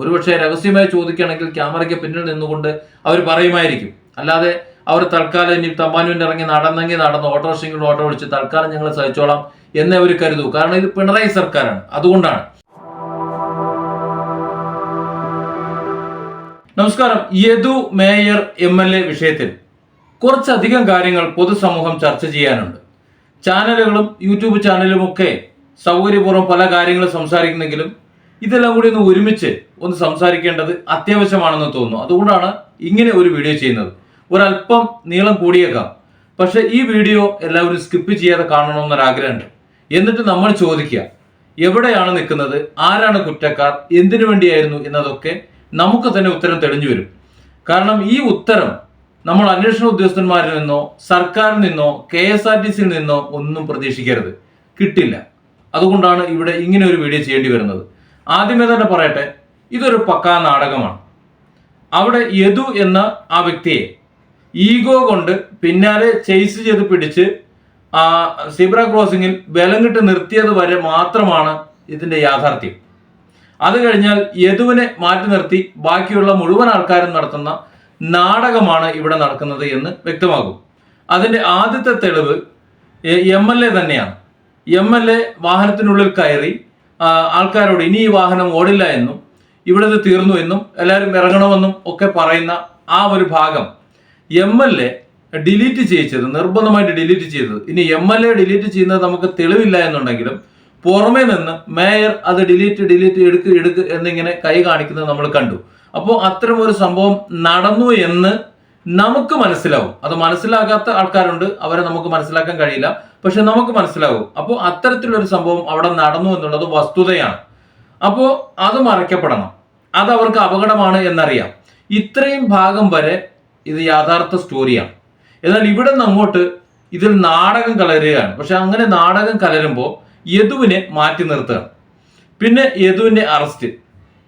ഒരുപക്ഷെ രഹസ്യമായി ചോദിക്കുകയാണെങ്കിൽ ക്യാമറയ്ക്ക് പിന്നിൽ നിന്നുകൊണ്ട് അവർ പറയുമായിരിക്കും. അല്ലാതെ അവർ തൽക്കാലം ഇനി തമ്പാനൂരിൽ ഇറങ്ങി നടന്നെങ്കിൽ നടന്ന് ഓട്ടോറിക്ഷയിൽ ഓട്ടോ വിളിച്ച് തൽക്കാലം ഞങ്ങൾ സഹിച്ചോളാം എന്നേ അവർ കരുതൂ. കാരണം ഇത് പിണറായി സർക്കാരാണ്. അതുകൊണ്ടാണ്. നമസ്കാരം. Yadu mayor M L A വിഷയത്തിൽ കുറച്ചധികം കാര്യങ്ങൾ പൊതുസമൂഹം ചർച്ച ചെയ്യാനുണ്ട്. ചാനലുകളും യൂട്യൂബ് ചാനലുമൊക്കെ സൗകര്യപൂർവം പല കാര്യങ്ങളും സംസാരിക്കുന്നെങ്കിലും ഇതെല്ലാം കൂടി ഒന്ന് ഒരുമിച്ച് ഒന്ന് സംസാരിക്കേണ്ടത് അത്യാവശ്യമാണെന്ന് തോന്നുന്നു. അതുകൊണ്ടാണ് ഇങ്ങനെ ഒരു വീഡിയോ ചെയ്യുന്നത്. ഒരല്പം നീളം കൂടിയേക്കാം. പക്ഷേ ഈ വീഡിയോ എല്ലാവരും സ്കിപ്പ് ചെയ്യാതെ കാണണമെന്നൊരാഗ്രഹമുണ്ട്. എന്നിട്ട് നമ്മൾ ചോദിക്കുക എവിടെയാണ് നിൽക്കുന്നത്? ആരാണ് കുറ്റക്കാർ? എന്തിനു വേണ്ടിയായിരുന്നു എന്നതൊക്കെ നമുക്ക് തന്നെ ഉത്തരം തെളിഞ്ഞു വരും. കാരണം ഈ ഉത്തരം നമ്മൾ അന്വേഷണ ഉദ്യോഗസ്ഥന്മാരിൽ നിന്നോ സർക്കാരിൽ നിന്നോ കെ എസ് ആർ ടി സിയിൽ നിന്നോ ഒന്നും പ്രതീക്ഷിക്കരുത്. കിട്ടില്ല. അതുകൊണ്ടാണ് ഇവിടെ ഇങ്ങനെ ഒരു വീഡിയോ ചെയ്യേണ്ടി വരുന്നത്. ആദ്യമേ തന്നെ പറയട്ടെ ഇതൊരു പക്കാ നാടകമാണ്. അവിടെ യദു എന്ന ആ വ്യക്തിയെ ഈഗോ കൊണ്ട് പിന്നാലെ ചേസ് ചെയ്ത് പിടിച്ച് ആ സിബ്ര ക്രോസിംഗിൽ ബലം കിട്ട് നിർത്തിയത് വരെ മാത്രമാണ് ഇതിന്റെ യാഥാർത്ഥ്യം. അത് കഴിഞ്ഞാൽ യദുവിനെ മാറ്റി നിർത്തി ബാക്കിയുള്ള മുഴുവൻ ആൾക്കാരും നടത്തുന്ന നാടകമാണ് ഇവിടെ നടക്കുന്നത് എന്ന് വ്യക്തമാകും. അതിന്റെ ആദ്യത്തെ തെളിവ് എം എൽ എ തന്നെയാണ്. എം എൽ എ വാഹനത്തിനുള്ളിൽ കയറി ആൾക്കാരോട് ഇനി ഈ വാഹനം ഓടില്ല എന്നും ഇവിടെ തീർന്നു എന്നും എല്ലാവരും ഇറങ്ങണമെന്നും ഒക്കെ പറയുന്ന ആ ഒരു ഭാഗം എം എൽ എ ഡിലീറ്റ് ചെയ്യിച്ചത് നിർബന്ധമായിട്ട് ഡിലീറ്റ് ചെയ്തത്. ഇനി എം എൽ എ ഡിലീറ്റ് ചെയ്യുന്നത് നമുക്ക് തെളിവില്ല എന്നുണ്ടെങ്കിലും പുറമേ നിന്ന് മേയർ അത് ഡിലീറ്റ് ഡിലീറ്റ് എടുക്ക് എടുക്ക് എന്നിങ്ങനെ കൈ കാണിക്കുന്നത് നമ്മൾ കണ്ടു. അപ്പോൾ അത്തരം ഒരു സംഭവം നടന്നു എന്ന് നമുക്ക് മനസ്സിലാവും. അത് മനസ്സിലാകാത്ത ആൾക്കാരുണ്ട്. അവരെ നമുക്ക് മനസ്സിലാക്കാൻ കഴിയില്ല. പക്ഷെ നമുക്ക് മനസ്സിലാവും. അപ്പോൾ അത്തരത്തിലൊരു സംഭവം അവിടെ നടന്നു എന്നുള്ളത് വസ്തുതയാണ്. അപ്പോൾ അത് മറയ്ക്കപ്പെടണം. അത് അവർക്ക് അപകടമാണ് എന്നറിയാം. ഇത്രയും ഭാഗം വരെ ഇത് യാഥാർത്ഥ സ്റ്റോറിയാണ് എന്നാൽ ഇവിടെ നിന്ന് അങ്ങോട്ട് ഇതിൽ നാടകം കലരുകയാണ്. പക്ഷെ അങ്ങനെ നാടകം കലരുമ്പോൾ യദുവിനെ മാറ്റി നിർത്തുകയാണ്. പിന്നെ യദുവിന്റെ അറസ്റ്റ്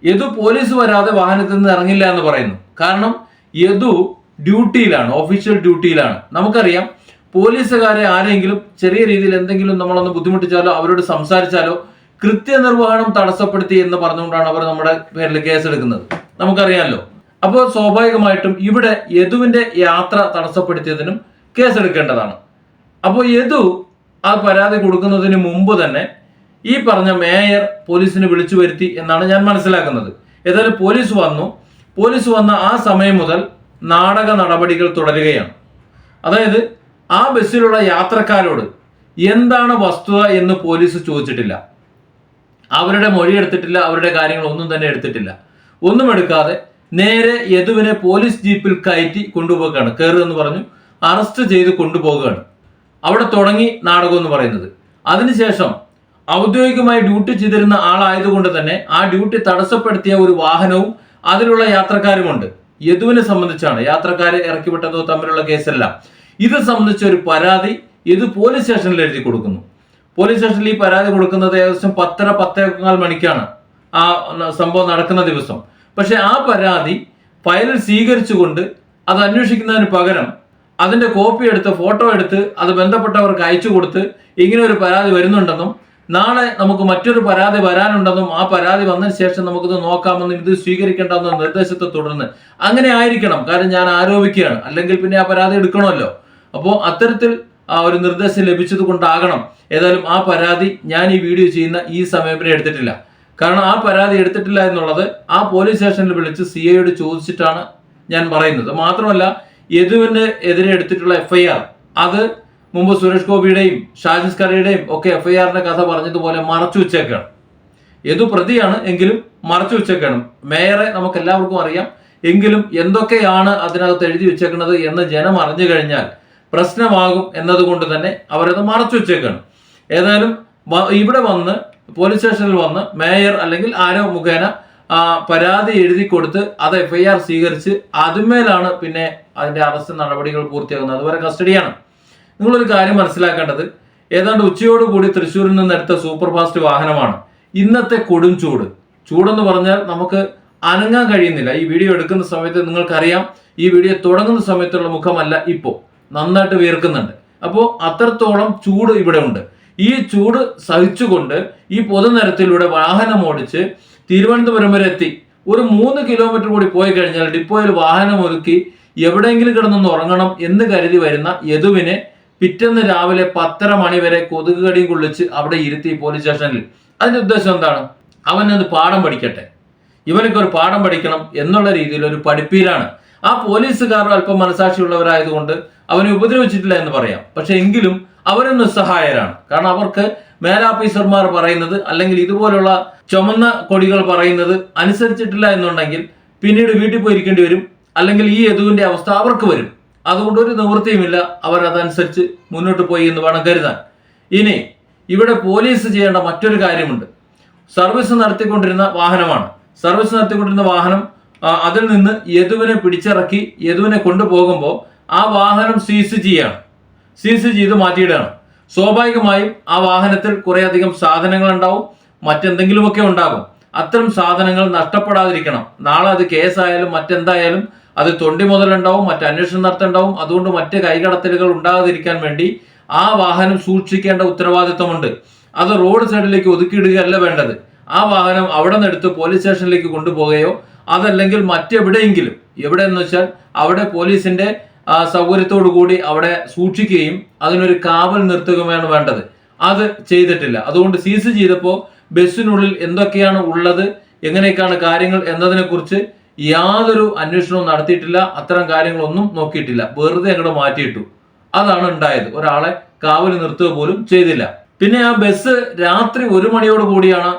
യദു പോലീസ് വരാതെ വാഹനത്തിൽ നിന്ന് ഇറങ്ങില്ല എന്ന് പറയുന്നു. കാരണം യദു ഡ്യൂട്ടിയിലാണ് ഒഫീഷ്യൽ ഡ്യൂട്ടിയിലാണ് നമുക്കറിയാം പോലീസുകാരെ ആരെങ്കിലും ചെറിയ രീതിയിൽ എന്തെങ്കിലും നമ്മളൊന്ന് ബുദ്ധിമുട്ടിച്ചാലോ അവരോട് സംസാരിച്ചാലോ കൃത്യനിർവഹണം തടസ്സപ്പെടുത്തി എന്ന് പറഞ്ഞുകൊണ്ടാണ് അവർ നമ്മുടെ പേരിൽ കേസെടുക്കുന്നത്. നമുക്കറിയാമല്ലോ അപ്പോൾ സ്വാഭാവികമായിട്ടും ഇവിടെ യദുവിന്റെ യാത്ര തടസ്സപ്പെടുത്തിയതിനും കേസെടുക്കേണ്ടതാണ്. അപ്പോൾ യദു ആ പരാതി കൊടുക്കുന്നതിന് മുമ്പ് തന്നെ ഈ പറഞ്ഞ മേയർ പോലീസിനെ വിളിച്ചു വരുത്തി എന്നാണ് ഞാൻ മനസ്സിലാക്കുന്നത്. ഏതായാലും പോലീസ് വന്നു. പോലീസ് വന്ന ആ സമയം മുതൽ നാടക നടപടികൾ തുടരുകയാണ്. അതായത് ആ ബസ്സിലുള്ള യാത്രക്കാരോട് എന്താണ് വസ്തുത എന്ന് പോലീസ് ചോദിച്ചിട്ടില്ല. അവരുടെ മൊഴി എടുത്തിട്ടില്ല അവരുടെ കാര്യങ്ങൾ ഒന്നും തന്നെ എടുത്തിട്ടില്ല. ഒന്നും എടുക്കാതെ നേരെ യദുവിനെ പോലീസ് ജീപ്പിൽ കയറ്റി കൊണ്ടുപോകുകയാണ് കയറുക എന്ന് പറഞ്ഞു അറസ്റ്റ് ചെയ്ത് കൊണ്ടുപോകുകയാണ് അവിടെ തുടങ്ങി നാടകം എന്ന് പറയുന്നത്. അതിനുശേഷം ഔദ്യോഗികമായി ഡ്യൂട്ടി ചെയ്തിരുന്ന ആളായതുകൊണ്ട് തന്നെ ആ ഡ്യൂട്ടി തടസ്സപ്പെടുത്തിയ ഒരു വാഹനവും അതിലുള്ള യാത്രക്കാരുമുണ്ട്. യദുവിനെ സംബന്ധിച്ചാണ് യാത്രക്കാരെ ഇറക്കിവിട്ടതോ തമ്മിലുള്ള കേസല്ല. ഇത് സംബന്ധിച്ച ഒരു പരാതി ഇത് പോലീസ് സ്റ്റേഷനിൽ എഴുതി കൊടുക്കുന്നു. പോലീസ് സ്റ്റേഷനിൽ ഈ പരാതി കൊടുക്കുന്നത് ഏകദേശം പത്തര പത്തേക്കാൽ മണിക്കാണ് ആ സംഭവം നടക്കുന്ന ദിവസം. പക്ഷെ ആ പരാതി ഫയലിൽ സ്വീകരിച്ചുകൊണ്ട് അത് അന്വേഷിക്കുന്നതിന് പകരം അതിന്റെ കോപ്പി എടുത്ത് ഫോട്ടോ എടുത്ത് അത് ബന്ധപ്പെട്ടവർക്ക് അയച്ചു കൊടുത്ത് ഇങ്ങനെ ഒരു പരാതി വരുന്നുണ്ടെന്നും നാളെ നമുക്ക് മറ്റൊരു പരാതി വരാനുണ്ടെന്നും ആ പരാതി വന്നതിന് ശേഷം നമുക്കിത് നോക്കാമെന്നും ഇത് സ്വീകരിക്കേണ്ടെന്ന നിർദ്ദേശത്തെ തുടർന്ന്. അങ്ങനെ ആയിരിക്കണം. കാരണം ഞാൻ ആരോപിക്കുകയാണ്. അല്ലെങ്കിൽ പിന്നെ ആ പരാതി എടുക്കണമല്ലോ. അപ്പോൾ അത്തരത്തിൽ ആ ഒരു നിർദ്ദേശം ലഭിച്ചത് കൊണ്ടാകണം ഏതായാലും ആ പരാതി ഞാൻ ഈ വീഡിയോ ചെയ്യുന്ന ഈ വരെ എടുത്തിട്ടില്ല. കാരണം ആ പരാതി എടുത്തിട്ടില്ല എന്നുള്ളത് ആ പോലീസ് സ്റ്റേഷനിൽ വിളിച്ച് സി ഐയോട് ചോദിച്ചിട്ടാണ് ഞാൻ പറയുന്നത്. മാത്രമല്ല യദുവിന് എതിരെ എടുത്തിട്ടുള്ള എഫ്ഐആർ അത് മുമ്പ് സുരേഷ് ഗോപിയുടെയും ഷാജിസ് കറിയുടെയും ഒക്കെ എഫ്ഐആറിന്റെ കഥ പറഞ്ഞതുപോലെ മറച്ചു വെച്ചേക്കാണ്. യദു പ്രതിയാണ് എങ്കിലും മറച്ചു വെച്ചേക്കാണ്. മേയറെ നമുക്ക് എല്ലാവർക്കും അറിയാം. എങ്കിലും എന്തൊക്കെയാണ് അതിനകത്ത് എഴുതി വെച്ചേക്കുന്നത് എന്ന് ജനം അറിഞ്ഞു കഴിഞ്ഞാൽ പ്രശ്നമാകും എന്നതുകൊണ്ട് തന്നെ അവരത് മറച്ചു വെച്ചേക്കാണ്. ഏതായാലും ഇവിടെ വന്ന് പോലീസ് സ്റ്റേഷനിൽ വന്ന് മേയർ അല്ലെങ്കിൽ ആരോ മുഖേന പരാതി എഴുതി കൊടുത്ത് അത് എഫ്ഐആർ സ്വീകരിച്ച് അതിന്മേലാണ് പിന്നെ അതിന്റെ അറസ്റ്റ് നടപടികൾ പൂർത്തിയാകുന്നത്. അതുവരെ കസ്റ്റഡിയാണ്. നിങ്ങളൊരു കാര്യം മനസ്സിലാക്കേണ്ടത് ഏതാണ്ട് ഉച്ചയോടുകൂടി തൃശ്ശൂരിൽ നിന്ന് എടുത്ത സൂപ്പർ ഫാസ്റ്റ് വാഹനമാണ്. ഇന്നത്തെ കൊടും ചൂട്. ചൂടെന്ന് പറഞ്ഞാൽ നമുക്ക് അനങ്ങാൻ കഴിയുന്നില്ല. ഈ വീഡിയോ എടുക്കുന്ന സമയത്ത് നിങ്ങൾക്കറിയാം. ഈ വീഡിയോ തുടങ്ങുന്ന സമയത്തുള്ള മുഖമല്ല ഇപ്പോൾ നന്നായിട്ട് വീർക്കുന്നുണ്ട് അപ്പോൾ അത്രത്തോളം ചൂട് ഇവിടെ ഉണ്ട്. ഈ ചൂട് സഹിച്ചുകൊണ്ട് ഈ പൊതുനിരത്തിലൂടെ വാഹനം ഓടിച്ച് തിരുവനന്തപുരം വരെ എത്തി. ഒരു മൂന്ന് കിലോമീറ്റർ കൂടി പോയി കഴിഞ്ഞാൽ ഡിപ്പോയിൽ വാഹനം ഒരുക്കി എവിടെയെങ്കിലും കിടന്നൊന്ന് ഉറങ്ങണം എന്ന് കരുതി വരുന്ന യദുവിനെ പിറ്റേന്ന് രാവിലെ പത്തര മണി വരെ കൊതുക് കടിയും കൊള്ളിച്ച് അവിടെ ഇരുത്തി പോലീസ് സ്റ്റേഷനിൽ അതിന്റെ ഉദ്ദേശം എന്താണ്? അവനൊന്ന് പാഠം പഠിക്കട്ടെ. ഇവനൊക്കെ ഒരു പാഠം പഠിക്കണം എന്നുള്ള രീതിയിൽ ഒരു പഠിപ്പീരാണ് ആ പോലീസുകാർ അല്പം മനസാക്ഷിയുള്ളവരായതുകൊണ്ട് അവനെ ഉപദ്രവിച്ചിട്ടില്ല എന്ന് പറയാം. പക്ഷെ എങ്കിലും അവരും നിസ്സഹായരാണ്. കാരണം അവർക്ക് മേലാഫീസർമാർ പറയുന്നത് അല്ലെങ്കിൽ ഇതുപോലുള്ള ചുമന്ന കൊടികൾ പറയുന്നത് അനുസരിച്ചിട്ടില്ല എന്നുണ്ടെങ്കിൽ പിന്നീട് വീട്ടിൽ പോയിരിക്കേണ്ടി വരും. അല്ലെങ്കിൽ ഈ യദുവിന്റെ അവസ്ഥ അവർക്ക് വരും. അതുകൊണ്ട് ഒരു നിവൃത്തിയുമില്ല. അവർ അതനുസരിച്ച് മുന്നോട്ട് പോയി എന്ന് വേണം കരുതാൻ. ഇനി ഇവിടെ പോലീസ് ചെയ്യേണ്ട മറ്റൊരു കാര്യമുണ്ട്. സർവീസ് നടത്തിക്കൊണ്ടിരുന്ന വാഹനമാണ്. സർവീസ് നടത്തിക്കൊണ്ടിരുന്ന വാഹനം അതിൽ നിന്ന് യദുവിനെ പിടിച്ചിറക്കി യദുവിനെ കൊണ്ടുപോകുമ്പോൾ ആ വാഹനം സീസ് ചെയ്യാണ്. സീസ് ചെയ്ത് മാറ്റിയിടുകയാണ്. സ്വാഭാവികമായും ആ വാഹനത്തിൽ കുറേയധികം സാധനങ്ങൾ ഉണ്ടാവും മറ്റെന്തെങ്കിലുമൊക്കെ ഉണ്ടാകും. അത്തരം സാധനങ്ങൾ നഷ്ടപ്പെടാതിരിക്കണം. നാളെ അത് കേസായാലും മറ്റെന്തായാലും അത് തൊണ്ടി മുതലുണ്ടാവും മറ്റ് അന്വേഷണം നടത്തണ്ടാവും അതുകൊണ്ട് മറ്റ് കൈകടത്തലുകൾ ഉണ്ടാകാതിരിക്കാൻ വേണ്ടി ആ വാഹനം സൂക്ഷിക്കേണ്ട ഉത്തരവാദിത്വമുണ്ട്. അത് റോഡ് സൈഡിലേക്ക് ഒതുക്കിയിടുകയല്ല വേണ്ടത്. ആ വാഹനം അവിടെ നിന്ന് എടുത്ത് പോലീസ് സ്റ്റേഷനിലേക്ക് കൊണ്ടുപോവുകയോ അതല്ലെങ്കിൽ മറ്റെവിടെയെങ്കിലും എവിടെ എന്ന് വെച്ചാൽ അവിടെ പോലീസിന്റെ സൗകര്യത്തോടു കൂടി അവിടെ സൂക്ഷിക്കുകയും അതിനൊരു കാവൽ നിർത്തുകയുമാണ് വേണ്ടത്. അത് ചെയ്തിട്ടില്ല. അതുകൊണ്ട് സീസ് ചെയ്തപ്പോൾ ബസ്സിനുള്ളിൽ എന്തൊക്കെയാണ് ഉള്ളത് എങ്ങനെയൊക്കെയാണ് കാര്യങ്ങൾ എന്നതിനെ കുറിച്ച് യാതൊരു അന്വേഷണവും നടത്തിയിട്ടില്ല. അത്തരം കാര്യങ്ങളൊന്നും നോക്കിയിട്ടില്ല. വെറുതെ അങ്ങോട്ട് മാറ്റിയിട്ടു. അതാണ് ഉണ്ടായത്. ഒരാളെ കാവൽ നിർത്തുക പോലും ചെയ്തില്ല. പിന്നെ ആ ബസ് രാത്രി ഒരു മണിയോട് കൂടിയാണ്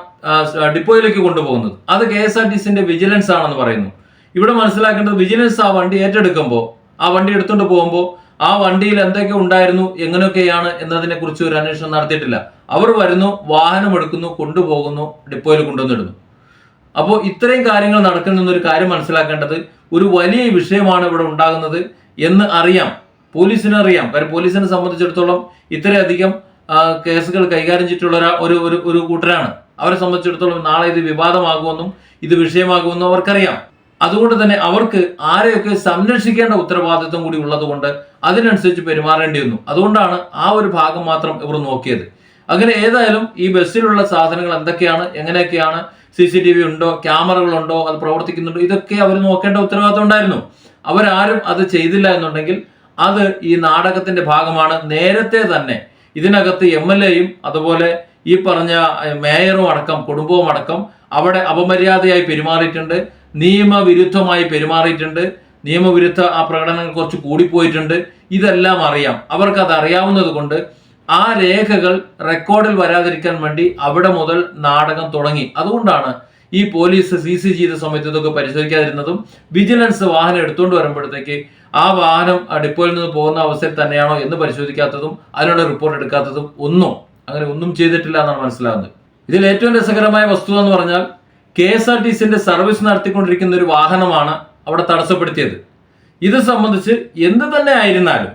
ഡിപ്പോയിലേക്ക് കൊണ്ടുപോകുന്നത്. അത് കെ എസ് ആർ ടി സിന്റെ വിജിലൻസ് ആണെന്ന് പറയുന്നു. ഇവിടെ മനസ്സിലാക്കേണ്ടത് വിജിലൻസ് ആ വണ്ടി ഏറ്റെടുക്കുമ്പോൾ ആ വണ്ടി എടുത്തുകൊണ്ട് പോകുമ്പോൾ ആ വണ്ടിയിൽ എന്തൊക്കെ ഉണ്ടായിരുന്നു എങ്ങനെയൊക്കെയാണ് എന്നതിനെ കുറിച്ച് ഒരു അന്വേഷണം നടത്തിയിട്ടില്ല. അവർ വരുന്നു വാഹനം എടുക്കുന്നു കൊണ്ടുപോകുന്നു ഡിപ്പോയിൽ കൊണ്ടുവന്നിടുന്നു. അപ്പോൾ ഇത്രയും കാര്യങ്ങൾ നടക്കുന്ന ഒരു കാര്യം മനസ്സിലാക്കേണ്ടത് ഒരു വലിയ വിഷയമാണ് ഇവിടെ ഉണ്ടാകുന്നത് എന്ന് അറിയാം. പോലീസിനെ അറിയാം. കാര്യം പോലീസിനെ സംബന്ധിച്ചിടത്തോളം ഇത്രയധികം കേസുകൾ കൈകാര്യം ചെയ്തിട്ടുള്ള ഒരു ഒരു കൂട്ടരാണ്. അവരെ സംബന്ധിച്ചിടത്തോളം നാളെ ഇത് വിവാദമാകുമെന്നും ഇത് വിഷയമാകുമെന്നും അവർക്കറിയാം. അതുകൊണ്ട് തന്നെ അവർക്ക് ആരെയൊക്കെ സംരക്ഷിക്കേണ്ട ഉത്തരവാദിത്വം കൂടി ഉള്ളതുകൊണ്ട് അതിനനുസരിച്ച് പെരുമാറേണ്ടി വന്നു. അതുകൊണ്ടാണ് ആ ഒരു ഭാഗം മാത്രം ഇവർ നോക്കിയത്. അങ്ങനെ ഏതായാലും ഈ ബസ്സിലുള്ള സാധനങ്ങൾ എന്തൊക്കെയാണ് എങ്ങനെയൊക്കെയാണ് സി സി ടി വി ഉണ്ടോ ക്യാമറകളുണ്ടോ അത് പ്രവർത്തിക്കുന്നുണ്ടോ ഇതൊക്കെ അവർ നോക്കേണ്ട ഉത്തരവാദിത്വം ഉണ്ടായിരുന്നു. അവരാരും അത് ചെയ്തില്ല എന്നുണ്ടെങ്കിൽ അത് ഈ നാടകത്തിന്റെ ഭാഗമാണ്. നേരത്തെ തന്നെ ഇതിനകത്ത് എം എൽ എയും അതുപോലെ ഈ പറഞ്ഞ മേയറും അടക്കം കുടുംബവും അടക്കം അവിടെ അപമര്യാദയായി പെരുമാറിയിട്ടുണ്ട്. നിയമവിരുദ്ധമായി പെരുമാറിയിട്ടുണ്ട്. നിയമവിരുദ്ധ ആ പ്രകടനങ്ങൾ കുറച്ച് കൂടിപ്പോയിട്ടുണ്ട്. ഇതെല്ലാം അറിയാം. അവർക്കത് അറിയാവുന്നത് കൊണ്ട് ആ രേഖകൾ റെക്കോർഡിൽ വരാതിരിക്കാൻ വേണ്ടി അവിടെ മുതൽ നാടകം തുടങ്ങി. അതുകൊണ്ടാണ് ഈ പോലീസ് സി സി ചെയ്ത സമയത്ത് ഇതൊക്കെ പരിശോധിക്കാതിരുന്നതും വിജിലൻസ് വാഹനം എടുത്തുകൊണ്ട് വരുമ്പോഴത്തേക്ക് ആ വാഹനം ഡിപ്പോയിൽ നിന്ന് പോകുന്ന അവസ്ഥയിൽ തന്നെയാണോ എന്ന് പരിശോധിക്കാത്തതും അതിനുള്ള റിപ്പോർട്ട് എടുക്കാത്തതും ഒന്നും. അങ്ങനെ ഒന്നും ചെയ്തിട്ടില്ല എന്നാണ് മനസ്സിലാകുന്നത്. ഇതിൽ ഏറ്റവും രസകരമായ വസ്തുത എന്ന് പറഞ്ഞാൽ കെ എസ് ആർ ടി സിന്റെ സർവീസ് നടത്തിക്കൊണ്ടിരിക്കുന്ന ഒരു വാഹനമാണ് അവിടെ തടസ്സപ്പെടുത്തിയത്. ഇത് സംബന്ധിച്ച് എന്ത് തന്നെ ആയിരുന്നാലും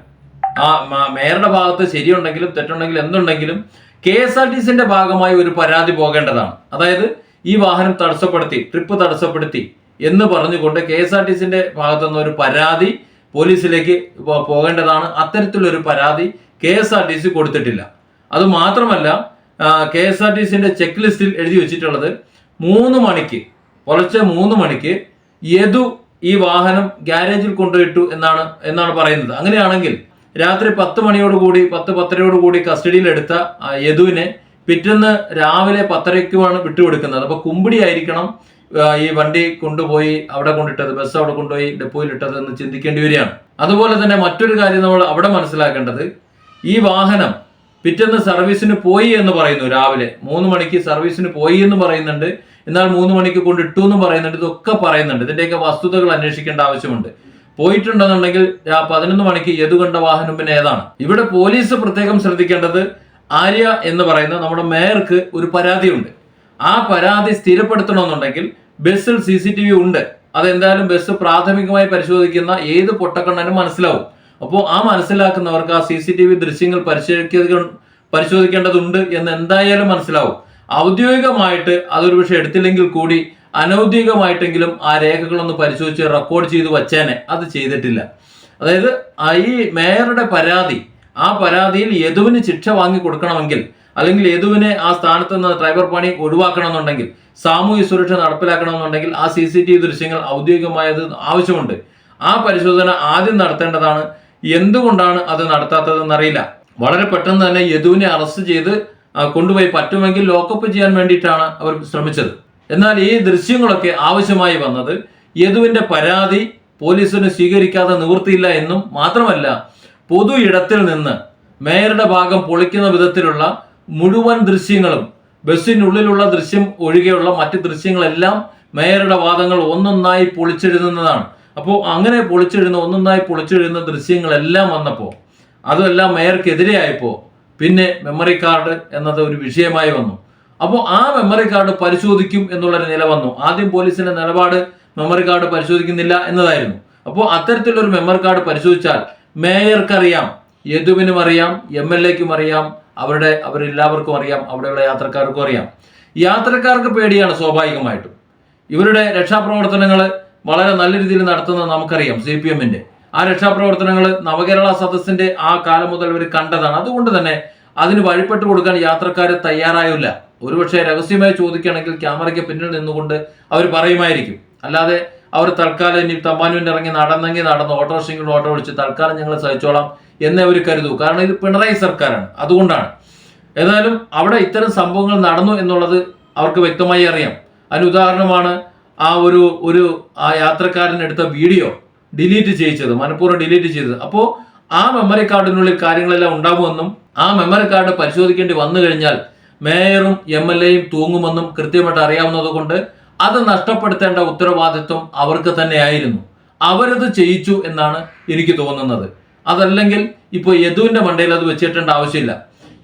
ആ മേയറുടെ ഭാഗത്ത് ശരിയുണ്ടെങ്കിലും തെറ്റുണ്ടെങ്കിലും എന്തുണ്ടെങ്കിലും കെ എസ് ആർ ടി സിന്റെ ഭാഗമായി ഒരു പരാതി പോകേണ്ടതാണ്. അതായത് ഈ വാഹനം തടസ്സപ്പെടുത്തി ട്രിപ്പ് തടസ്സപ്പെടുത്തി എന്ന് പറഞ്ഞുകൊണ്ട് കെ എസ് ആർ ടി സിന്റെ ഭാഗത്തുനിന്ന് ഒരു പരാതി പോലീസിലേക്ക് പോകേണ്ടതാണ്. അത്തരത്തിലൊരു പരാതി K S R T C കൊടുത്തിട്ടില്ല. അത് മാത്രമല്ല കെ എസ് ആർ ടി സിന്റെ ചെക്ക് ലിസ്റ്റിൽ എഴുതി വെച്ചിട്ടുള്ളത് മൂന്ന് മണിക്ക് പുലർച്ചെ മൂന്ന് മണിക്ക് യദു ഈ വാഹനം ഗ്യാരേജിൽ കൊണ്ടുപോയിട്ടു എന്നാണ് എന്നാണ് പറയുന്നത്. അങ്ങനെയാണെങ്കിൽ രാത്രി പത്ത് മണിയോടുകൂടി പത്ത് പത്തരയോട് കൂടി കസ്റ്റഡിയിൽ എടുത്ത ആ യദുവിനെ പിറ്റേന്ന് രാവിലെ പത്തരയ്ക്കുമാണ് വിട്ടുകൊടുക്കുന്നത്. അപ്പോൾ കുമ്പിടി ആയിരിക്കണം ഈ വണ്ടി കൊണ്ടുപോയി അവിടെ കൊണ്ടിട്ടത് ബസ് അവിടെ കൊണ്ടുപോയി ഡെപ്പോയിൽ ഇട്ടത് എന്ന് ചിന്തിക്കേണ്ടി വരികയാണ്. അതുപോലെ തന്നെ മറ്റൊരു കാര്യം നമ്മൾ അവിടെ മനസ്സിലാക്കേണ്ടത് ഈ വാഹനം പിറ്റേന്ന് സർവീസിന് പോയി എന്ന് പറയുന്നു രാവിലെ. മൂന്ന് മണിക്ക് സർവീസിന് പോയി എന്ന് പറയുന്നുണ്ട്. എന്നാൽ മൂന്ന് മണിക്ക് കൊണ്ട് ഇട്ടു എന്ന് പറയുന്നുണ്ട്. ഇതൊക്കെ പറയുന്നുണ്ട്. ഇതിന്റെയൊക്കെ വസ്തുതകൾ അന്വേഷിക്കേണ്ട ആവശ്യമുണ്ട്. പോയിട്ടുണ്ടെന്നുണ്ടെങ്കിൽ പതിനൊന്ന് മണിക്ക് ഏതു കണ്ട വാഹനം പിന്നെ ഏതാണ്? ഇവിടെ പോലീസ് പ്രത്യേകം ശ്രദ്ധിക്കേണ്ടത് ആര്യ എന്ന് പറയുന്ന നമ്മുടെ മേയർക്ക് ഒരു പരാതിയുണ്ട്. ആ പരാതി സ്ഥിരപ്പെടുത്തണമെന്നുണ്ടെങ്കിൽ ബസ്സിൽ സി സി ടി വി ഉണ്ട്. അതെന്തായാലും ബസ് പ്രാഥമികമായി പരിശോധിക്കുന്ന ഏത് പൊട്ടക്കണ്ണനും മനസ്സിലാവും. അപ്പോൾ ആ മനസ്സിലാക്കുന്നവർക്ക് ആ സി സി ടി വി ദൃശ്യങ്ങൾ പരിശോധിക്ക പരിശോധിക്കേണ്ടതുണ്ട് എന്ന് എന്തായാലും മനസ്സിലാവും. ഔദ്യോഗികമായിട്ട് അതൊരു പക്ഷെ എടുത്തില്ലെങ്കിൽ കൂടി അനൗദ്യോഗികമായിട്ടെങ്കിലും ആ രേഖകളൊന്ന് പരിശോധിച്ച് റെക്കോർഡ് ചെയ്ത് വച്ചേനെ. അത് ചെയ്തിട്ടില്ല. അതായത് ഈ മേയറുടെ പരാതി ആ പരാതിയിൽ യദുവിന് ശിക്ഷ വാങ്ങി കൊടുക്കണമെങ്കിൽ അല്ലെങ്കിൽ യദുവിനെ ആ സ്ഥാനത്ത് നിന്ന് ഡ്രൈവർ പണി ഒഴിവാക്കണമെന്നുണ്ടെങ്കിൽ സാമൂഹ്യ സുരക്ഷ നടപ്പിലാക്കണമെന്നുണ്ടെങ്കിൽ ആ സി സി ടി വി ദൃശ്യങ്ങൾ ഔദ്യോഗികമായത് ആവശ്യമുണ്ട്. ആ പരിശോധന ആദ്യം നടത്തേണ്ടതാണ് എന്തുകൊണ്ടാണ് അത് നടത്താത്തതെന്ന് അറിയില്ല വളരെ പെട്ടെന്ന് തന്നെ യദുവിനെ അറസ്റ്റ് ചെയ്ത് കൊണ്ടുപോയി പറ്റുമെങ്കിൽ ലോക്കപ്പ് ചെയ്യാൻ വേണ്ടിയിട്ടാണ് അവർ ശ്രമിച്ചത്. എന്നാൽ ഈ ദൃശ്യങ്ങളൊക്കെ ആവശ്യമായി വന്നത് യദുവിന്റെ പരാതി പോലീസിന് സ്വീകരിക്കാതെ നിവൃത്തിയില്ല എന്നും മാത്രമല്ല പൊതു ഇടത്തിൽ നിന്ന് മേയറുടെ ഭാഗം പൊളിക്കുന്ന വിധത്തിലുള്ള മുഴുവൻ ദൃശ്യങ്ങളും ബസ്സിനുള്ളിലുള്ള ദൃശ്യം ഒഴികെയുള്ള മറ്റ് ദൃശ്യങ്ങളെല്ലാം മേയറുടെ വാദങ്ങൾ ഒന്നൊന്നായി പൊളിച്ചെഴുതുന്നതാണ്. അപ്പോൾ അങ്ങനെ പൊളിച്ചെഴുന്ന ഒന്നൊന്നായി പൊളിച്ചെഴുന്ന ദൃശ്യങ്ങളെല്ലാം വന്നപ്പോൾ അതെല്ലാം മേയർക്കെതിരെയായപ്പോൾ പിന്നെ മെമ്മറി കാർഡ് എന്നത് ഒരു വിഷയമായി വന്നു. അപ്പോൾ ആ മെമ്മറി കാർഡ് പരിശോധിക്കും എന്നുള്ളൊരു നില വന്നു. ആദ്യം പോലീസിന്റെ നിലപാട് മെമ്മറി കാർഡ് പരിശോധിക്കുന്നില്ല എന്നതായിരുന്നു. അപ്പോൾ അത്തരത്തിലൊരു മെമ്മറി കാർഡ് പരിശോധിച്ചാൽ മേയർക്കറിയാം യദുവിനും അറിയാം എം എൽ എക്കും അറിയാം അവരുടെ അവരെല്ലാവർക്കും അറിയാം അവിടെയുള്ള യാത്രക്കാർക്കും അറിയാം. യാത്രക്കാർക്ക് പേടിയാണ് സ്വാഭാവികമായിട്ടും. ഇവരുടെ രക്ഷാപ്രവർത്തനങ്ങൾ വളരെ നല്ല രീതിയിൽ നടത്തുന്നത് നമുക്കറിയാം സി പി എമ്മിന്റെ. ആ രക്ഷാപ്രവർത്തനങ്ങൾ നവകേരള സദസ്സിന്റെ ആ കാലം മുതൽ അവർ കണ്ടതാണ്. അതുകൊണ്ട് തന്നെ അതിന് വഴിപ്പെട്ട് കൊടുക്കാൻ യാത്രക്കാർ തയ്യാറായില്ല. ഒരുപക്ഷെ രഹസ്യമായി ചോദിക്കുകയാണെങ്കിൽ ക്യാമറയ്ക്ക് പിന്നിൽ നിന്നുകൊണ്ട് അവർ പറയുമായിരിക്കും. അല്ലാതെ അവർ തൽക്കാലം ഇനി തമ്പാനൂരിൽ ഇറങ്ങി നടന്നെങ്കിൽ നടന്ന് ഓട്ടോറിക്ഷയിൽ ഓട്ടോ വിളിച്ച് തൽക്കാലം ഞങ്ങൾ സഹിച്ചോളാം എന്നേ അവർ കരുതൂ. കാരണം ഇത് പിണറായി സർക്കാരാണ്. അതുകൊണ്ടാണ്. ഏതായാലും അവിടെ ഇത്തരം സംഭവങ്ങൾ നടന്നു എന്നുള്ളത് അവർക്ക് വ്യക്തമായി അറിയാം. അതിന് ഉദാഹരണമാണ് ആ ഒരു ഒരു ആ യാത്രക്കാരൻ എടുത്ത വീഡിയോ ഡിലീറ്റ് ചെയ്യിച്ചത് മനഃപൂർവം ഡിലീറ്റ് ചെയ്തത്. അപ്പോൾ ആ മെമ്മറി കാർഡിനുള്ളിൽ കാര്യങ്ങളെല്ലാം ഉണ്ടാകുമെന്നും ആ മെമ്മറി കാർഡ് പരിശോധിക്കേണ്ടി വന്നു കഴിഞ്ഞാൽ മേയറും എം എൽ എയും തൂങ്ങുമെന്നും കൃത്യമായിട്ട് അറിയാവുന്നത് കൊണ്ട് അത് നഷ്ടപ്പെടുത്തേണ്ട ഉത്തരവാദിത്വം അവർക്ക് തന്നെയായിരുന്നു. അവരത് ചെയ്യിച്ചു എന്നാണ് എനിക്ക് തോന്നുന്നത്. അതല്ലെങ്കിൽ ഇപ്പോൾ യദുവിന്റെ മണ്ടയിൽ അത് വെച്ചിട്ടേണ്ട ആവശ്യമില്ല.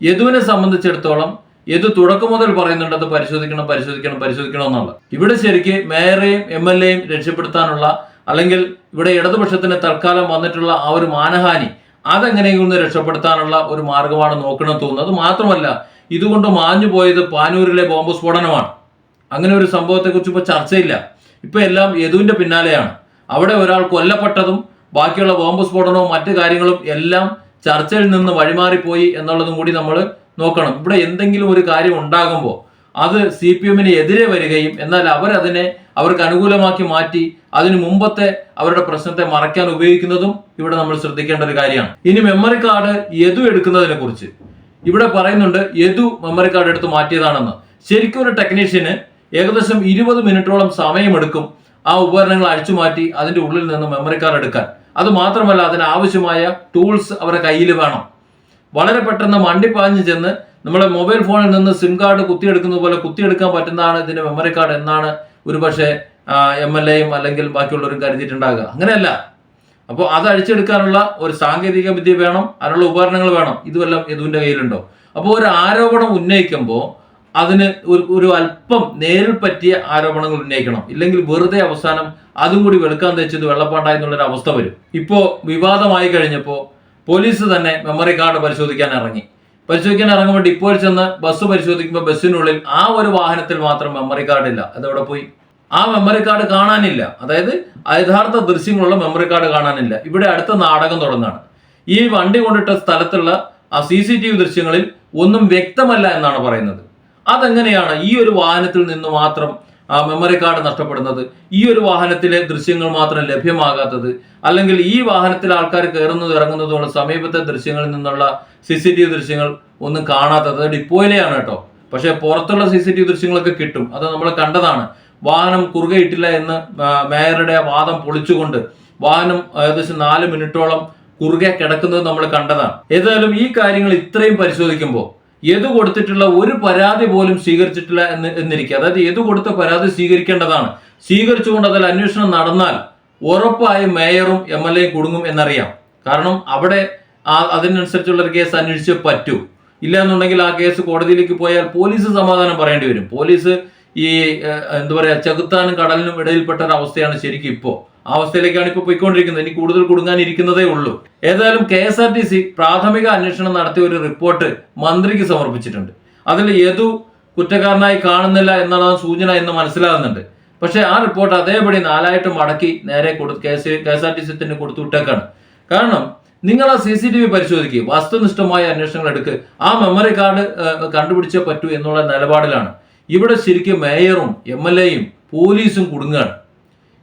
യദുവിനെ സംബന്ധിച്ചിടത്തോളം യദു തുടക്കം മുതൽ പറയുന്നുണ്ട് അത് പരിശോധിക്കണം പരിശോധിക്കണം പരിശോധിക്കണം എന്നുള്ളത്. ഇവിടെ ശരിക്ക് മേയറെയും എം എൽ എയും രക്ഷപ്പെടുത്താനുള്ള അല്ലെങ്കിൽ ഇവിടെ ഇടതുപക്ഷത്തിന് തൽക്കാലം വന്നിട്ടുള്ള ആ ഒരു മാനഹാനി അതെങ്ങനെയെങ്കിലും ഒന്ന് രക്ഷപ്പെടുത്താനുള്ള ഒരു മാർഗമാണ് നോക്കണം തോന്നുന്നത് മാത്രമല്ല ഇതുകൊണ്ട് മാഞ്ഞു പോയത് പാനൂരിലെ ബോംബ് സ്ഫോടനമാണ്. അങ്ങനെ ഒരു സംഭവത്തെക്കുറിച്ച് ഇപ്പോൾ ചർച്ചയില്ല. ഇപ്പൊ എല്ലാം യദുവിന്റെ പിന്നാലെയാണ്. അവിടെ ഒരാൾ കൊല്ലപ്പെട്ടതും ബാക്കിയുള്ള ബോംബ് സ്ഫോടനവും മറ്റു കാര്യങ്ങളും എല്ലാം ചർച്ചയിൽ നിന്ന് വഴിമാറിപ്പോയി എന്നുള്ളതും കൂടി നമ്മൾ നോക്കണം. ഇവിടെ എന്തെങ്കിലും ഒരു കാര്യം ഉണ്ടാകുമ്പോൾ അത് സി പി എമ്മിന് എതിരെ വരികയും എന്നാൽ അവരതിനെ അവർക്ക് അനുകൂലമാക്കി മാറ്റി അതിനു മുമ്പത്തെ അവരുടെ പ്രശ്നത്തെ മറയ്ക്കാൻ ഉപയോഗിക്കുന്നതും ഇവിടെ നമ്മൾ ശ്രദ്ധിക്കേണ്ട ഒരു കാര്യമാണ്. ഇനി മെമ്മറി കാർഡ് യദു എടുക്കുന്നതിനെ കുറിച്ച്. ഇവിടെ പറയുന്നുണ്ട് യദു മെമ്മറി കാർഡ് എടുത്ത് മാറ്റിയതാണെന്ന്. ശരിക്കും ഒരു ടെക്നീഷ്യന് ഏകദേശം ഇരുപത് മിനിറ്റോളം സമയമെടുക്കും ആ ഉപകരണങ്ങൾ അഴിച്ചു മാറ്റി അതിന്റെ ഉള്ളിൽ നിന്ന് മെമ്മറി കാർഡ് എടുക്കാൻ. അത് മാത്രമല്ല അതിന് ആവശ്യമായ ടൂൾസ് അവരുടെ കയ്യിൽ വേണം. വളരെ പെട്ടെന്ന് മണ്ടിപ്പാഞ്ഞ് ചെന്ന് നമ്മുടെ മൊബൈൽ ഫോണിൽ നിന്ന് സിം കാർഡ് കുത്തിയെടുക്കുന്നത് പോലെ കുത്തിയെടുക്കാൻ പറ്റുന്നതാണ് ഇതിന്റെ മെമ്മറി കാർഡ് എന്നാണ് ഒരുപക്ഷെ എം എൽ എയും അല്ലെങ്കിൽ ബാക്കിയുള്ളവരും കരുതിയിട്ടുണ്ടാകുക. അങ്ങനെയല്ല. അപ്പോൾ അത് അഴിച്ചെടുക്കാനുള്ള ഒരു സാങ്കേതിക വിദ്യ വേണം അതിനുള്ള ഉപകരണങ്ങൾ വേണം. ഇതുമെല്ലാം യദുവിന്റെ കയ്യിലുണ്ടോ? അപ്പോൾ ഒരു ആരോപണം ഉന്നയിക്കുമ്പോൾ അതിന് ഒരു ഒരു അല്പം നേരിൽ പറ്റിയ ആരോപണങ്ങൾ ഉന്നയിക്കണം. ഇല്ലെങ്കിൽ വെറുതെ അവസാനം അതും കൂടി വെളുക്കാൻ തെച്ചത് വെള്ളപ്പാണ്ടായി എന്നുള്ളൊരു അവസ്ഥ വരും. ഇപ്പോൾ വിവാദമായി കഴിഞ്ഞപ്പോൾ പോലീസ് തന്നെ മെമ്മറി കാർഡ് പരിശോധിക്കാൻ ഇറങ്ങി. പരിശോധിക്കാൻ ഇറങ്ങുമ്പോൾ ഡിപ്പോയിൽ ചെന്ന് ബസ് പരിശോധിക്കുമ്പോൾ ബസ്സിനുള്ളിൽ ആ ഒരു വാഹനത്തിൽ മാത്രം മെമ്മറി കാർഡ് ഇല്ല. അതെവിടെ പോയി? ആ മെമ്മറി കാർഡ് കാണാനില്ല. അതായത് യഥാർത്ഥ ദൃശ്യങ്ങളുള്ള മെമ്മറി കാർഡ് കാണാനില്ല. ഇവിടെ അടുത്ത നാടകം തുടങ്ങാണ്. ഈ വണ്ടി കൊണ്ടിട്ട സ്ഥലത്തുള്ള ആ സി സി ടി വി ദൃശ്യങ്ങളിൽ ഒന്നും വ്യക്തമല്ല എന്നാണ് പറയുന്നത്. അതെങ്ങനെയാണ് ഈ ഒരു വാഹനത്തിൽ നിന്ന് മാത്രം ആ മെമ്മറി കാർഡ് നഷ്ടപ്പെടുന്നത്. ഈ ഒരു വാഹനത്തിലെ ദൃശ്യങ്ങൾ മാത്രം ലഭ്യമാകാത്തത് അല്ലെങ്കിൽ ഈ വാഹനത്തിൽ ആൾക്കാർ കയറുന്നത് ഇറങ്ങുന്നതുള്ള സമീപത്തെ ദൃശ്യങ്ങളിൽ നിന്നുള്ള സി സി ടി വി ദൃശ്യങ്ങൾ ഒന്നും കാണാത്തത്. ഡിപ്പോയിലെയാണ് കേട്ടോ. പക്ഷേ പുറത്തുള്ള സി സി ടി വി ദൃശ്യങ്ങളൊക്കെ കിട്ടും. അത് നമ്മൾ കണ്ടതാണ്. വാഹനം കുറുകെ ഇട്ടില്ല എന്ന് മേയറുടെ വാദം പൊളിച്ചുകൊണ്ട് വാഹനം ഏകദേശം നാല് മിനിറ്റോളം കുറുകെ കിടക്കുന്നത് നമ്മൾ കണ്ടതാണ്. ഏതായാലും ഈ കാര്യങ്ങൾ ഇത്രയും പരിശോധിക്കുമ്പോൾ ഏത് കൊടുത്തിട്ടുള്ള ഒരു പരാതി പോലും സ്വീകരിച്ചിട്ടില്ല എന്ന് എന്നിരിക്കുക അതായത് ഏത് കൊടുത്ത പരാതി സ്വീകരിക്കേണ്ടതാണ്. സ്വീകരിച്ചുകൊണ്ട് അതിൽ അന്വേഷണം നടന്നാൽ ഉറപ്പായും മേയറും എം എൽ എയും കുടുങ്ങും എന്നറിയാം. കാരണം അവിടെ ആ അതിനനുസരിച്ചുള്ള ഒരു കേസ് അന്വേഷിച്ച് പറ്റൂ. ഇല്ല എന്നുണ്ടെങ്കിൽ ആ കേസ് കോടതിയിലേക്ക് പോയാൽ പോലീസ് സമാധാനം പറയേണ്ടി വരും. പോലീസ് ഈ എന്താ പറയാ ചകുത്താനും കടലിനും ഇടയിൽപ്പെട്ട ഒരു അവസ്ഥയാണ് ശരിക്കും ഇപ്പോ ആ അവസ്ഥയിലേക്കാണ് ഇപ്പോൾ പോയിക്കൊണ്ടിരിക്കുന്നത്. ഇനി കൂടുതൽ കുടുങ്ങാനിരിക്കുന്നതേ ഉള്ളൂ. ഏതായാലും K S R T C പ്രാഥമിക അന്വേഷണം നടത്തിയ ഒരു റിപ്പോർട്ട് മന്ത്രിക്ക് സമർപ്പിച്ചിട്ടുണ്ട്. അതിൽ ഏതു കുറ്റക്കാരനായി കാണുന്നില്ല എന്നതാണ് സൂചന എന്ന് മനസ്സിലാകുന്നുണ്ട്. പക്ഷേ ആ റിപ്പോർട്ട് അതേപടി നാലായിട്ട് മടക്കി നേരെ കൊടു K S R T C തന്നെ കൊടുത്തു വിട്ടേക്കാണ്. കാരണം നിങ്ങൾ ആ സി സി ടി വി പരിശോധിക്കുക വസ്തുനിഷ്ഠമായ അന്വേഷണങ്ങൾ എടുക്ക്. ആ മെമ്മറി കാർഡ് കണ്ടുപിടിച്ചേ പറ്റൂ എന്നുള്ള നിലപാടിലാണ്. ഇവിടെ ശരിക്കും മേയറും എം എൽ എയും പോലീസും കുടുങ്ങുകയാണ്.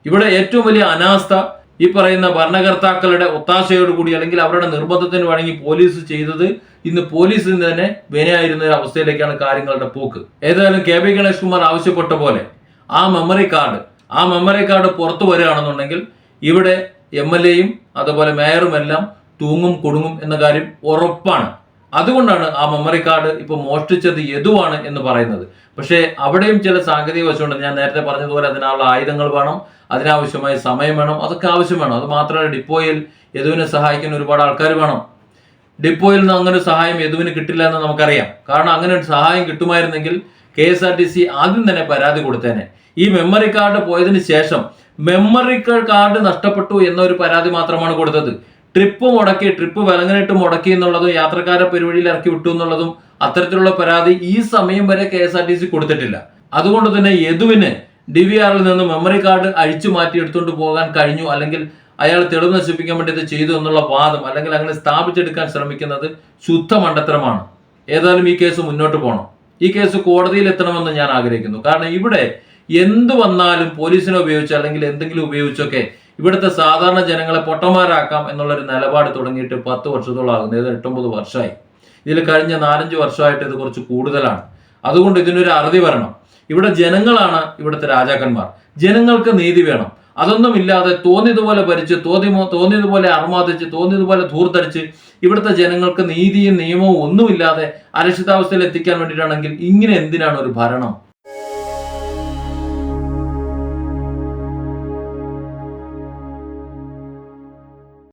ഇവിടെ ഏറ്റവും വലിയ അനാസ്ഥ ഈ പറയുന്ന ഭരണകർത്താക്കളുടെ ഒത്താശയോടുകൂടി അല്ലെങ്കിൽ അവരുടെ നിർബന്ധത്തിന് വഴങ്ങി പോലീസ് ചെയ്തത് ഇന്ന് പോലീസിന് തന്നെ വിനയായിരുന്ന ഒരു അവസ്ഥയിലേക്കാണ് കാര്യങ്ങളുടെ പോക്ക്. ഏതായാലും കെ പി ഗണേഷ് കുമാർ ആവശ്യപ്പെട്ട പോലെ ആ മെമ്മറി കാർഡ് ആ മെമ്മറി കാർഡ് പുറത്തു വരികയാണെന്നുണ്ടെങ്കിൽ ഇവിടെ എം എൽ എയും അതുപോലെ മേയറും എല്ലാം തൂങ്ങും കൊടുങ്ങും എന്ന കാര്യം ഉറപ്പാണ്. അതുകൊണ്ടാണ് ആ മെമ്മറി കാർഡ് ഇപ്പൊ മോഷ്ടിച്ചത് യദുവാണ് എന്ന് പറയുന്നത്. പക്ഷേ അവിടെയും ചില സാങ്കേതിക വശമുണ്ട്. ഞാൻ നേരത്തെ പറഞ്ഞതുപോലെ അതിനുള്ള ആയുധങ്ങൾ വേണം. അതിനാവശ്യമായ സമയം വേണം. അതൊക്കെ ആവശ്യം വേണം. അത് മാത്രമല്ല ഡിപ്പോയിൽ യദുവിനെ സഹായിക്കുന്ന ഒരുപാട് ആൾക്കാർ വേണം. ഡിപ്പോയിൽ നിന്ന് അങ്ങനെ സഹായം യദുവിന് കിട്ടില്ല എന്ന് നമുക്കറിയാം. കാരണം അങ്ങനെ ഒരു സഹായം കിട്ടുമായിരുന്നെങ്കിൽ K S R T C ആദ്യം തന്നെ പരാതി കൊടുത്തേനെ. ഈ മെമ്മറി കാർഡ് പോയതിന് ശേഷം മെമ്മറി കാർഡ് നഷ്ടപ്പെട്ടു എന്നൊരു പരാതി മാത്രമാണ് കൊടുത്തത്. ട്രിപ്പ് മുടക്കി ട്രിപ്പ് വിലങ്ങനിട്ട് മുടക്കി എന്നുള്ളതും യാത്രക്കാരെ പെരുവഴിയിൽ ഇറക്കി വിട്ടു എന്നുള്ളതും അത്തരത്തിലുള്ള പരാതി ഈ സമയം വരെ K S R T C കൊടുത്തിട്ടില്ല. അതുകൊണ്ട് തന്നെ യദുവിന് ഡി വി ആറിൽ നിന്ന് മെമ്മറി കാർഡ് അഴിച്ചു മാറ്റി എടുത്തുകൊണ്ട് പോകാൻ കഴിഞ്ഞു. അല്ലെങ്കിൽ അയാൾ തെളിവ് നശിപ്പിക്കാൻ വേണ്ടി ഇത് ചെയ്തു എന്നുള്ള വാദം അല്ലെങ്കിൽ അങ്ങനെ സ്ഥാപിച്ചെടുക്കാൻ ശ്രമിക്കുന്നത് ശുദ്ധ മണ്ടത്തരമാണ്. ഏതായാലും ഈ കേസ് മുന്നോട്ട് പോകണം ഈ കേസ് കോടതിയിൽ എത്തണമെന്ന് ഞാൻ ആഗ്രഹിക്കുന്നു. കാരണം ഇവിടെ എന്ത് വന്നാലും പോലീസിനെ ഉപയോഗിച്ച് അല്ലെങ്കിൽ എന്തെങ്കിലും ഉപയോഗിച്ചൊക്കെ ഇവിടുത്തെ സാധാരണ ജനങ്ങളെ പൊട്ടന്മാരാക്കാം എന്നുള്ളൊരു നിലപാട് തുടങ്ങിയിട്ട് പത്ത് വർഷത്തോളം ആകുന്നു. ഇത് എട്ടൊമ്പത് വർഷമായി. ഇതിൽ കഴിഞ്ഞ നാലഞ്ച് വർഷമായിട്ട് ഇത് കുറച്ച് കൂടുതലാണ്. അതുകൊണ്ട് ഇതിനൊരു അറുതി വരണം. ഇവിടെ ജനങ്ങളാണ് ഇവിടുത്തെ രാജാക്കന്മാർ. ജനങ്ങൾക്ക് നീതി വേണം. അതൊന്നും ഇല്ലാതെ തോന്നിയതുപോലെ ഭരിച്ച് തോന്നി തോന്നിയതുപോലെ അർമാദിച്ച് തോന്നിയതുപോലെ ധൂർത്തടിച്ച് ഇവിടുത്തെ ജനങ്ങൾക്ക് നീതിയും നിയമവും ഒന്നുമില്ലാതെ അരക്ഷിതാവസ്ഥയിൽ എത്തിക്കാൻ വേണ്ടിയിട്ടാണെങ്കിൽ ഇങ്ങനെ എന്തിനാണ് ഒരു ഭരണം?